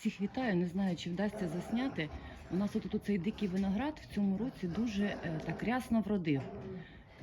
Всіх вітаю, не знаю, чи вдасться засняти. У нас тут цей дикий виноград в цьому році дуже е, так рясно вродив.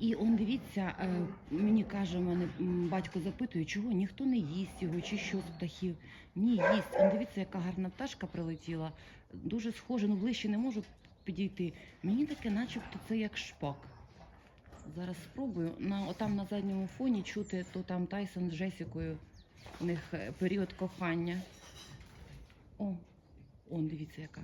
І он дивіться, е, мені каже, мене батько запитує, чого ніхто не їсть його, чи що з птахів. Ні, їсть. Он дивіться, яка гарна пташка прилетіла. Дуже схоже, ну ближче не можу підійти. Мені таке, начебто, це як шпак. Зараз спробую. На, отам на задньому фоні чути, то там Тайсон з Джесікою. У них е, період кохання. О, он, дивіться, яка.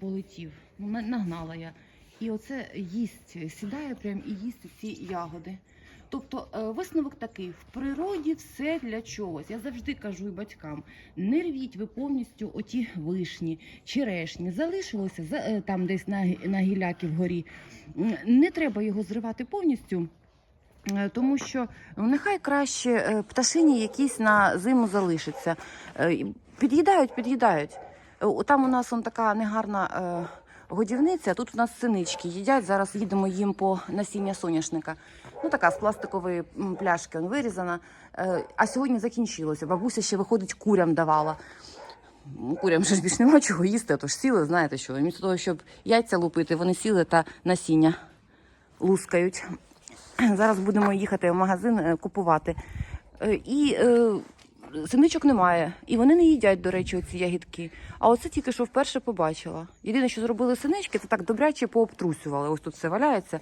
Полетів. Ну, нагнала я. І оце їсть, сідає прям і їсть ці ягоди. Тобто е, висновок такий: в природі все для чогось. Я завжди кажу і батькам: не рвіть ви повністю оті вишні, черешні. Залишилося за- е, там десь на, гі- на гіляки вгорі. Не треба його зривати повністю. е, Тому що нехай краще пташині якісь на зиму залишиться. Під'їдають, під'їдають. Е, Там у нас он така негарна е, годівниця, тут у нас синички їдять. Зараз їдемо їм по насіння соняшника. Ну така з пластикової пляшки он вирізана. Е, а сьогодні закінчилося. Бабуся ще виходить, курям давала. Ну, Курям ж більш нема чого їсти, тож сіли, знаєте що. Вмісто того, щоб яйця лупити, вони сіли та насіння лускають. Зараз будемо їхати в магазин е, купувати. Е, І синичок немає. І вони не їдять, до речі, оці ягідки. А оце тільки що вперше побачила. Єдине, що зробили синички, це так добряче пообтрусювали. Ось тут все валяється.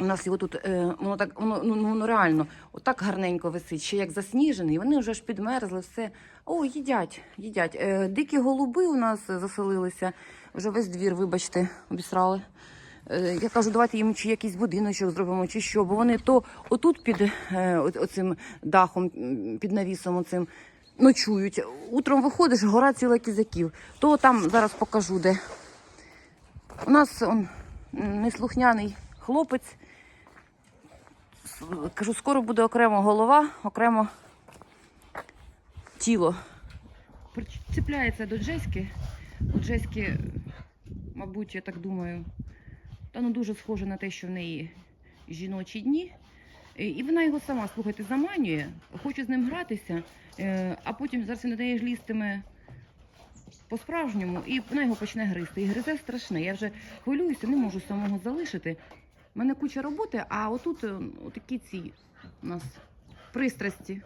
У нас його тут, е, воно так, воно, ну, ну, воно реально отак гарненько висить, ще як засніжений. Вони вже ж підмерзли, все. О, їдять, їдять. Е, дикі голуби у нас заселилися. Вже весь двір, вибачте, обісрали. Е, Я кажу, давайте їм чи якийсь будиночок зробимо, чи що, бо вони то отут під е, оцим дахом, під навісом оцим ночують. Утром виходиш, гора ціла кізаків. То там зараз покажу, де. У нас он, неслухняний хлопець. Кажу, скоро буде окремо голова, окремо тіло. Причіпляється до Джеськи. У Джеськи, мабуть, я так думаю, та ну дуже схоже на те, що в неї жіночі дні. Е, І вона його сама, слухайте, заманює, хоче з ним гратися, е, а потім зараз неї ж лізтиме по-справжньому, і вона його почне гризти. І гризе страшне. Я вже хвилююся, не можу самого залишити. У мене куча роботи, а отут е, такі ці у нас пристрасті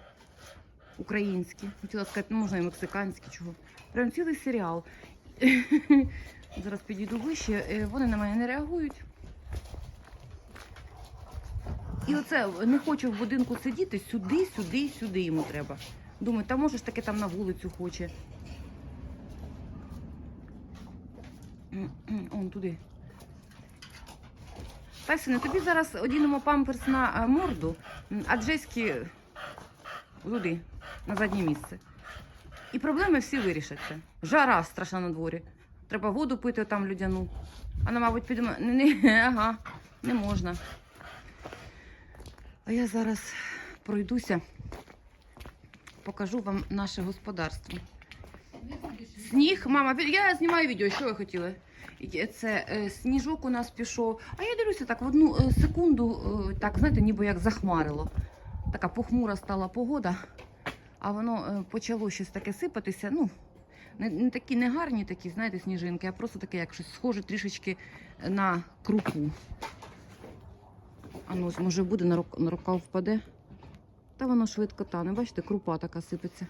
українські. Хотіла сказати, ну, можна і мексиканські, чого. Прям цілий серіал. Зараз підійду вище, е, вони на мене не реагують. І оце не хочу в будинку сидіти, сюди, сюди, сюди йому треба. Думаю, та може ж таки там на вулицю хоче. Он туди. Тайсоне, тобі зараз одінемо памперс на морду, а Джеськи туди, на заднє місце. І проблеми всі вирішаться. Жара страшна на дворі. Треба воду пити там людяну. Вона, мабуть, піде. Не, не, ага, не можна. А я зараз пройдуся, покажу вам наше господарство. Сніг, мама, я знімаю відео, що ви хотіли? Це е, сніжок у нас пішов. А я дивлюся так в одну е, секунду, е, так, знаєте, ніби як захмарило. Така похмура стала погода, а воно почало щось таке сипатися. Ну, не, не такі не гарні такі, знаєте, сніжинки, а просто таке, як щось схоже трішечки на крупу. А ну, може буде на, рук, на рукав впаде. Та воно швидко тане. Бачите, крупа така сипеться.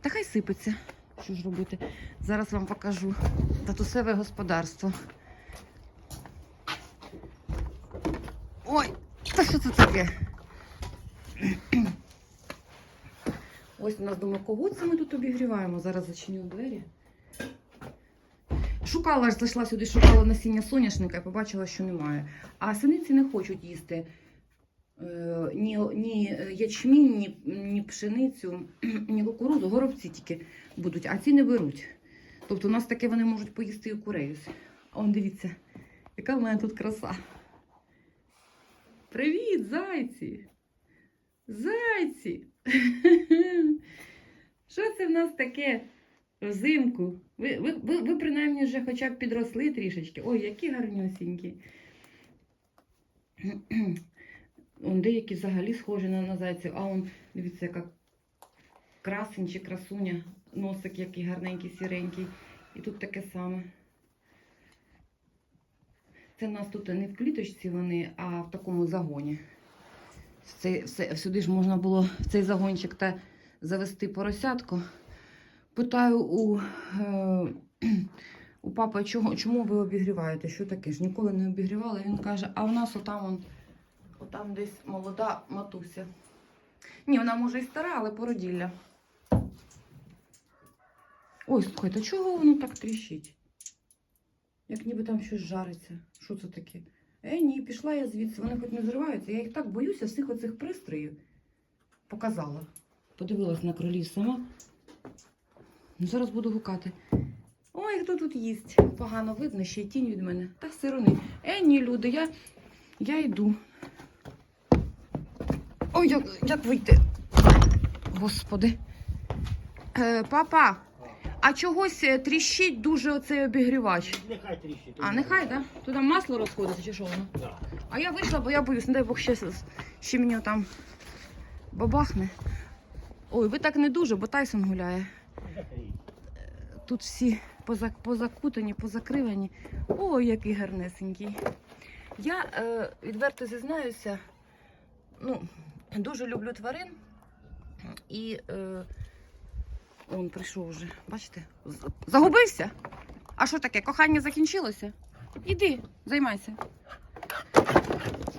Та хай сипеться. Що ж робити? Зараз вам покажу татусеве господарство. Ой, та що це таке? Ось у нас дома когут, це ми тут обігріваємо. Зараз зачиню двері. Шукала ж, зайшла сюди, шукала насіння соняшника і побачила, що немає. А синиці не хочуть їсти е, ні, ні ячмінь, ні, ні пшеницю, ні кукурудзу, горобці тільки будуть, а ці не беруть. Тобто у нас таке вони можуть поїсти і курею. А он дивіться, яка в мене тут краса. Привіт, зайці! Зайці! Що це в нас таке взимку? Ви, ви, ви, ви принаймні вже хоча б підросли трішечки. Ой, які гарнюсінькі. Он деякі взагалі схожі на, на зайців, а он, дивіться, яка красень чи красуня, носик який гарненький, сіренький. І тут таке саме. Це в нас тут не в кліточці вони, а в такому загоні. Це, все, сюди ж можна було в цей загончик та завести поросятку. Питаю у, е, у папи, чого, чому ви обігріваєте? Що таке? Ж ніколи не обігрівали. Він каже, а у нас отам, он, отам десь молода матуся. Ні, вона може і стара, але породілля. Ой, слухайте, чого воно так тріщить? Як ніби там щось жариться. Що це таке? Е, ні, пішла я звідси, вони хоч не зриваються. Я їх так боюся, всіх оцих пристроїв. Показала. Подивилась на кролів сама. Ну, Зараз буду гукати. Ой, хто тут їсть? Погано видно, ще й тінь від мене. Та сирони. Е, ні, люди, я, я йду. Ой, як, як вийти? Господи. Е, папа, а чогось е, тріщить дуже оцей обігрівач. Нехай тріщить. А, нехай, так? Да? Туди масло розходиться чи що воно? Да. А я вийшла, бо я боюсь, не дай Бог ще, ще мені там бабахне. Ой, ви так не дуже, бо Тайсон гуляє. Тут всі позакутані, позакривані. Ой, який гарнесенький. Я е, відверто зізнаюся, ну, дуже люблю тварин. І е, он прийшов вже, бачите? Загубився? А що таке? Кохання закінчилося? Іди, займайся.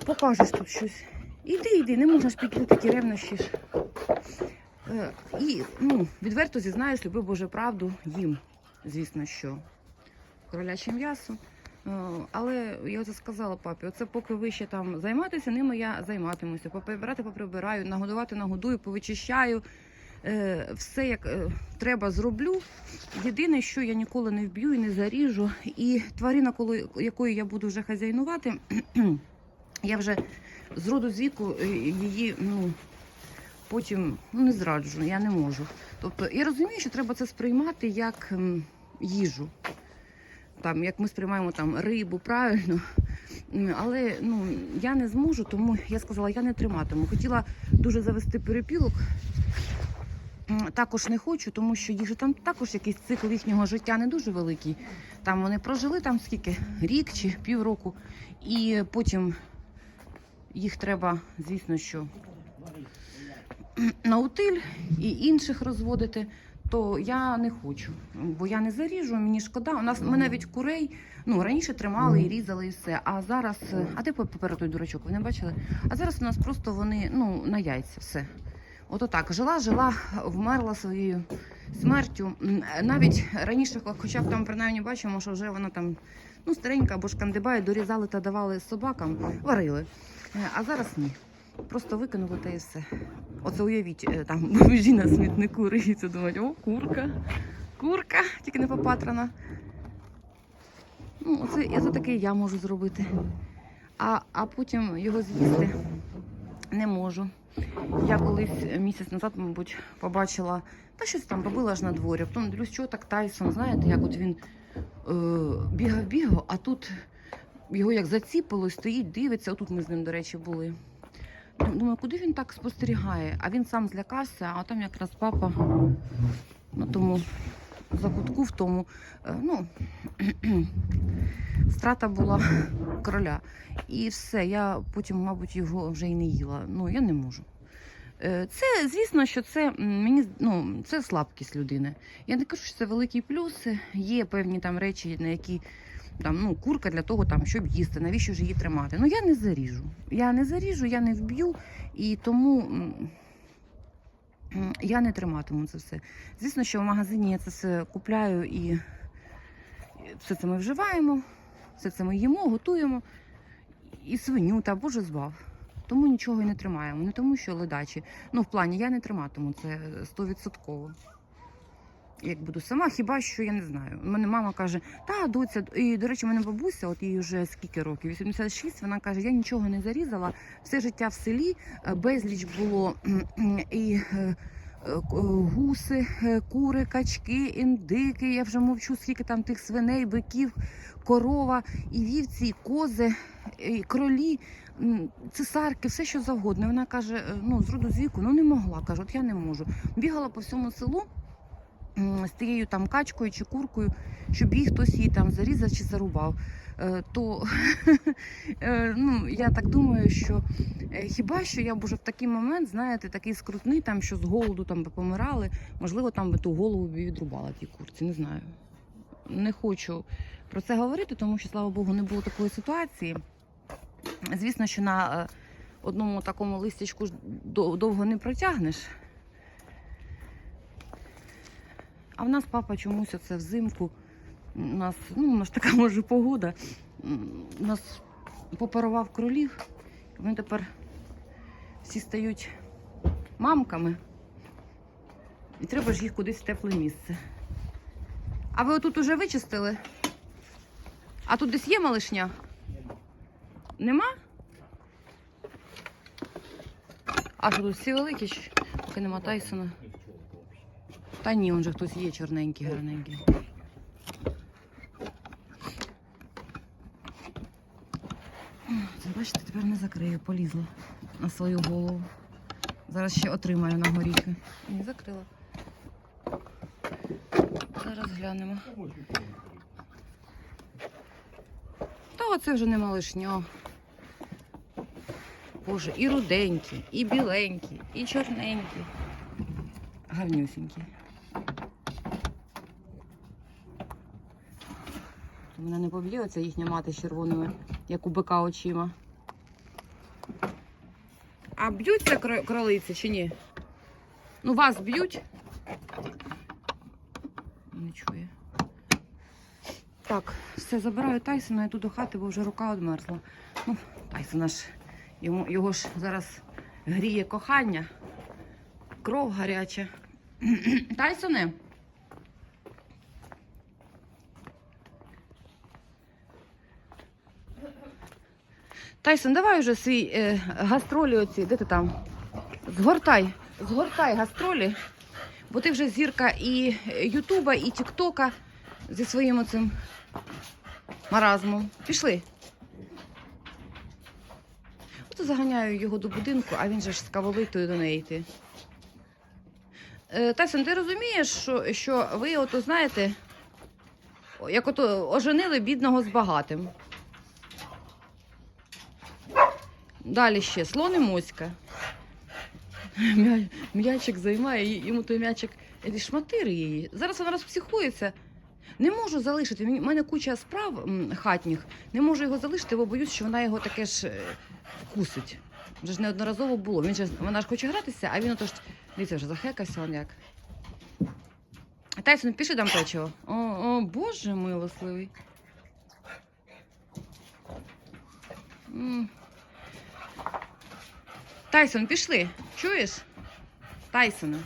Покажеш тут щось. Іди, іди, не можна ж піти такі ревнощі ж. Е, і ну, відверто зізнаюсь, люблю Боже правду їм, звісно, що кроляче м'ясо. Е, але я оце сказала папі, оце поки ви ще там займаєтеся, ними я займатимуся. Поприбирати поприбираю, нагодувати нагодую, повичищаю. Е, все як е, треба зроблю. Єдине, що я ніколи не вб'ю і не заріжу. І тварина, коли, якою я буду вже хазяйнувати, я вже з роду з віку е, її ну, потім ну, не зраджу, я не можу. Тобто я розумію, що треба це сприймати як їжу. Там, як ми сприймаємо там рибу, правильно. Але ну, я не зможу, тому я сказала, я не триматиму. Хотіла дуже завести перепілок. Також не хочу, тому що їх же там також якийсь цикл їхнього життя не дуже великий. Там вони прожили там скільки? Рік чи півроку. І потім їх треба, звісно, що на утиль і інших розводити, то я не хочу, бо я не заріжу, мені шкода. У нас ми навіть курей ну раніше тримали і різали і все. А зараз, е, а де поперед той дурачок? Ви не бачили? А зараз у нас просто вони ну на яйця все. Ото так, жила, жила, вмерла своєю смертю. Навіть раніше, хоча б там принаймні бачимо, що вже вона там ну старенька або шкандибає, дорізали та давали собакам, варили. Е, А зараз ні. Просто викинули та і все. Оце уявіть, е, там бомжі на смітнику риються, думають, о, курка, курка, тільки не попатрана. Ну, оце, за таке я можу зробити. А, а потім його з'їсти не можу. Я колись е, місяць назад, мабуть, побачила, та щось там робила аж на дворі. Потім дивлюсь, що так Тайсон, знаєте, як от він е, бігав-бігав, а тут його як заціпило, стоїть, дивиться. Отут ми з ним, до речі, були. Думаю, куди він так спостерігає? А він сам злякався, а там якраз папа на тому закутку в тому. е, Ну, страта була короля. І все, я потім, мабуть, його вже і не їла. Ну, я не можу. Е, Це, звісно, що це мені ну, це слабкість людини. Я не кажу, що це великий плюс. Є певні там речі, на які там ну курка для того, там щоб їсти. Навіщо ж її тримати? Ну я не заріжу. Я не заріжу, я не вб'ю, і тому я не триматиму це все. Звісно, що в магазині я це все купляю і все це ми вживаємо, все це ми їмо, готуємо. І свиню та боже збав. Тому нічого і не тримаємо. Не тому, що ледачі. Ну, в плані я не триматиму це стовідсотково. Як буду сама, хіба що я не знаю. У мене мама каже, та доця, і до речі, у мене бабуся, от їй вже скільки років? 86, вона каже, я нічого не зарізала. Все життя в селі е, безліч було і е, е, гуси, кури, качки, індики. Я вже мовчу, скільки там тих свиней, биків, корова, і вівці, і кози, і кролі. цесарки, все що завгодно. Вона каже: ну, з роду з віку, ну не могла. каже, от я не можу. Бігала по всьому селу з тією там качкою чи куркою, щоб її хтось її там зарізав чи зарубав. Е, То е, ну, я так думаю, що е, хіба що я б уже в такий момент, знаєте, такий скрутний, там, що з голоду там би помирали, можливо, там би ту голову відрубала тій курці, не знаю. Не хочу про це говорити, тому що, слава Богу, не було такої ситуації. Звісно, що на одному такому листячку довго не протягнеш. А в нас папа чомусь оце взимку. У нас, ну, у нас така може погода. У нас попарував кролів. Вони тепер всі стають мамками. І треба ж їх кудись в тепле місце. А ви отут уже вичистили? А тут десь є малишня? Нема? А що тут всі великі? Поки нема Тайсона. Та ні, он же хтось є чорненький, гарненький. Це бачите, тепер не закрию, полізла на свою голову. Зараз ще отримаю на горіхи. Не закрила. Зараз глянемо. Та оце вже не малишня. Боже, і руденькі, і біленькі, і чорненькі. Гарнюсінькі. Мене не поб'є оця їхня мати з червоними, як у бика очима. А б'ються кролиці чи ні? Ну, вас б'ють? Не чує. Так, все, забираю Тайсона, йду до хати, бо вже рука одмерзла. Ну, Тайсона ж, йому, його ж зараз гріє кохання, кров гаряча. Тайсоне? Тайсон, давай вже свій е, гастролі оці, де ти там? Згортай, згортай гастролі, бо ти вже зірка і Ютуба, і Тіктока зі своїм оцим маразмом. Пішли. От заганяю його до будинку, а він же ж з кавовитою до неї йти. Е, Тайсон, ти розумієш, що, що ви ото знаєте, як ото оженили бідного з багатим. Далі ще слон і моська. М'ячик займає, йому той м'ячик е, шматири її. Зараз вона розпсихується. Не можу залишити. У мене куча справ хатніх. Не можу його залишити, бо боюсь, що вона його таке ж е, вкусить. Вже ж неодноразово було. Він же, вона ж хоче гратися, а він отож. Дивіться, вже захекався он як. Тайсон, пішли дам печиво. О, о, боже милосливий. Тайсон, пішли. Чуєш? Тайсона.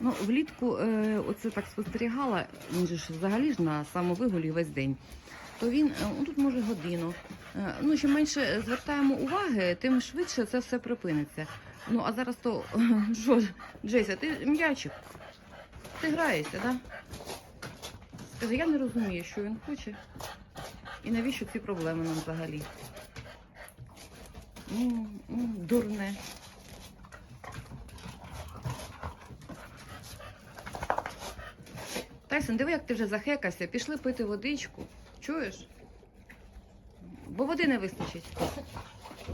Ну, влітку е, оце так спостерігала, він же ж взагалі ж на самовигулі весь день. То він е, ну, тут може годину. Е, ну, чим менше звертаємо уваги, тим швидше це все припиниться. Ну, а зараз то що, Джеся, ти м'ячик? Ти граєшся, так? Да? Скажи, я не розумію, що він хоче. І навіщо ці проблеми нам взагалі? Ну, ну, дурне. Тайсон, диви, як ти вже захекався. Пішли пити водичку. Чуєш? Бо води не вистачить.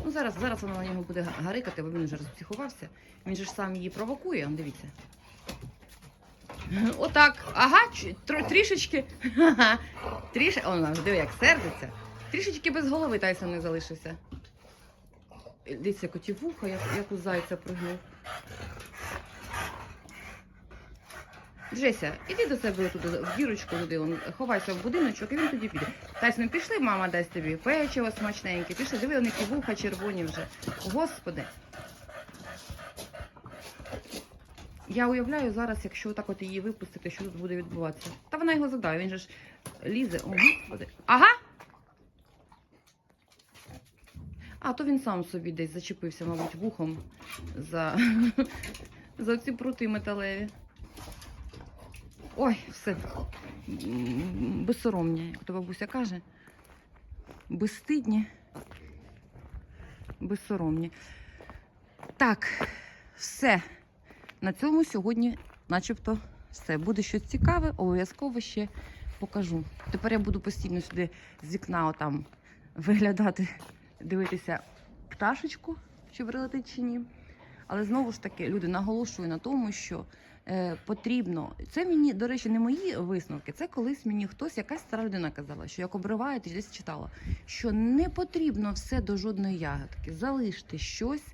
Ну, зараз, зараз вона на нього буде гарикати, бо він вже розпсихувався. Він же ж сам її провокує, дивіться. Отак. Ага, тр- трішечки. Тріш... О, диви, як сердиться. Трішечки без голови Тайсон не залишився. Дивіться, коті вуха, як, як у зайця пригнув. Джеся, іди до себе туди, в дірочку туди, он, ховайся в будиночок, і він тоді піде. Тайсон, пішли, мама дасть тобі печиво смачненьке. Пішли, диви, вони вуха червоні вже. Господи. Я уявляю зараз, якщо так от її випустити, що тут буде відбуватися. Та вона його задає, він же ж лізе. О. Ага. А, то він сам собі десь зачепився, мабуть, вухом за, за ці прути металеві. Ой, все. Безсоромні, як то бабуся каже. Безстидні. Безсоромні. Так, все. На цьому сьогодні, начебто, все. Буде щось цікаве, обов'язково ще покажу. Тепер я буду постійно сюди з вікна отам виглядати, дивитися пташечку, чи прилетить чи ні. Але знову ж таки, люди наголошую на тому, що е, потрібно. Це мені, до речі, не мої висновки. Це колись мені хтось, якась стара людина казала, що як обриваєте, десь читала, що не потрібно все до жодної ягодки. Залиште щось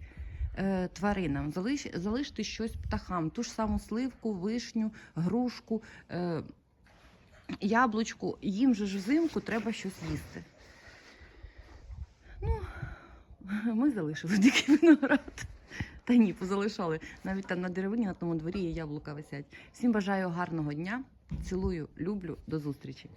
тваринам, залиш, залиште щось птахам, ту ж саму сливку, вишню, грушку, е, яблучку. Їм же ж взимку треба щось їсти. Ну, ми залишили тільки виноград. Та ні, позалишали. Навіть там на деревині на тому дворі є яблука висять. Всім бажаю гарного дня. Цілую, люблю, до зустрічі.